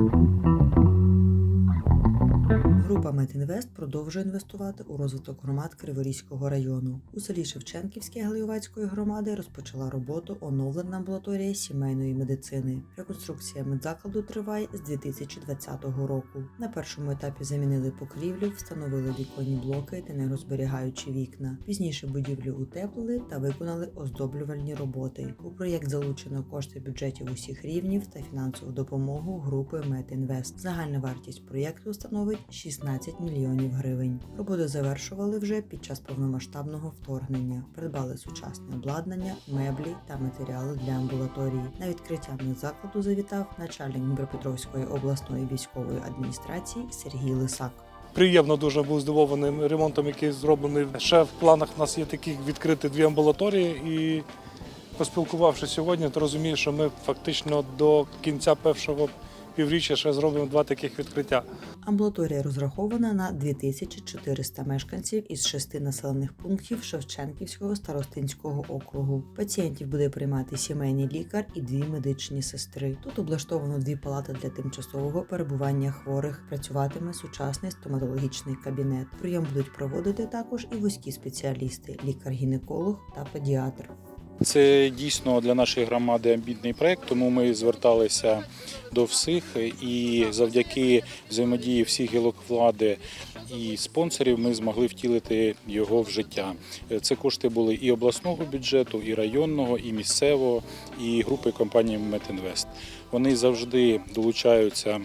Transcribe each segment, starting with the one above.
Mm-hmm. Група Метінвест продовжує інвестувати у розвиток громад Криворізького району. У селі Шевченківське Галиювацької громади розпочала роботу оновлена амбулаторія сімейної медицини. Реконструкція медзакладу триває з 2020 року. На першому етапі замінили покрівлю, встановили віконні блоки та нерозберігаючі вікна. Пізніше будівлю утеплили та виконали оздоблювальні роботи. У проєкт залучено кошти бюджетів усіх рівнів та фінансову допомогу групи Метінвест. Загальна вартість проєкту становить 16 мільйонів гривень. Роботи завершували вже під час повномасштабного вторгнення. Придбали сучасне обладнання, меблі та матеріали для амбулаторії. На відкриття медзакладу завітав начальник Дніпропетровської обласної військової адміністрації Сергій Лисак. Приємно дуже був здивований ремонтом, який зроблений. Ще в планах у нас є такі відкрити дві амбулаторії. І поспілкувавшись сьогодні, то розумію, що ми фактично до кінця першого півріччя ще зробимо два таких відкриття. Амбулаторія розрахована на 2400 мешканців із шести населених пунктів Шевченківського старостинського округу. Пацієнтів буде приймати сімейний лікар і дві медичні сестри. Тут облаштовано дві палати для тимчасового перебування хворих. Працюватиме сучасний стоматологічний кабінет. Прийом будуть проводити також і вузькі спеціалісти: лікар-гінеколог та педіатр. Це дійсно для нашої громади амбітний проект, тому ми зверталися до всіх і завдяки взаємодії всіх гілок влади і спонсорів ми змогли втілити його в життя. Це кошти були і обласного бюджету, і районного, і місцевого, і групи компанії Метінвест. Вони завжди долучаються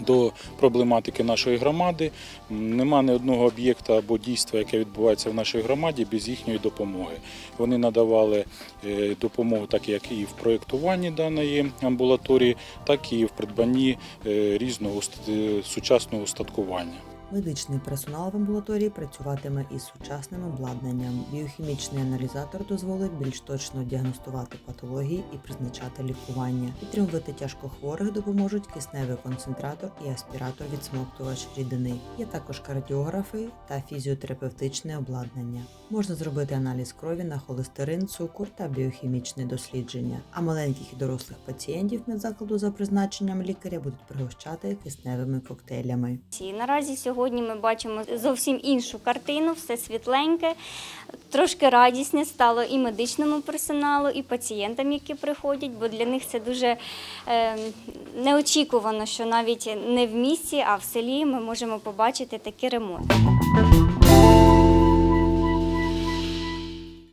до проблематики нашої громади. Нема ні одного об'єкта або дійства, яке відбувається в нашій громаді, без їхньої допомоги. Вони надавали е, допомогу, так як і в проєктуванні даної амбулаторії, так і в придбанні е, різного сучасного устаткування. Медичний персонал в амбулаторії працюватиме із сучасним обладнанням. Біохімічний аналізатор дозволить більш точно діагностувати патології і призначати лікування. Підтримувати тяжкохворих допоможуть кисневий концентратор і аспіратор відсмоктувач рідини. Є також кардіографи та фізіотерапевтичне обладнання. Можна зробити аналіз крові на холестерин, цукор та біохімічне дослідження. А маленьких і дорослих пацієнтів медзакладу за призначенням лікаря будуть пригощати кисневими коктейлями. Наразі сьогодні ми бачимо зовсім іншу картину, все світленьке, трошки радісне стало і медичному персоналу, і пацієнтам, які приходять, бо для них це дуже е, неочікувано, що навіть не в місті, а в селі ми можемо побачити такий ремонт.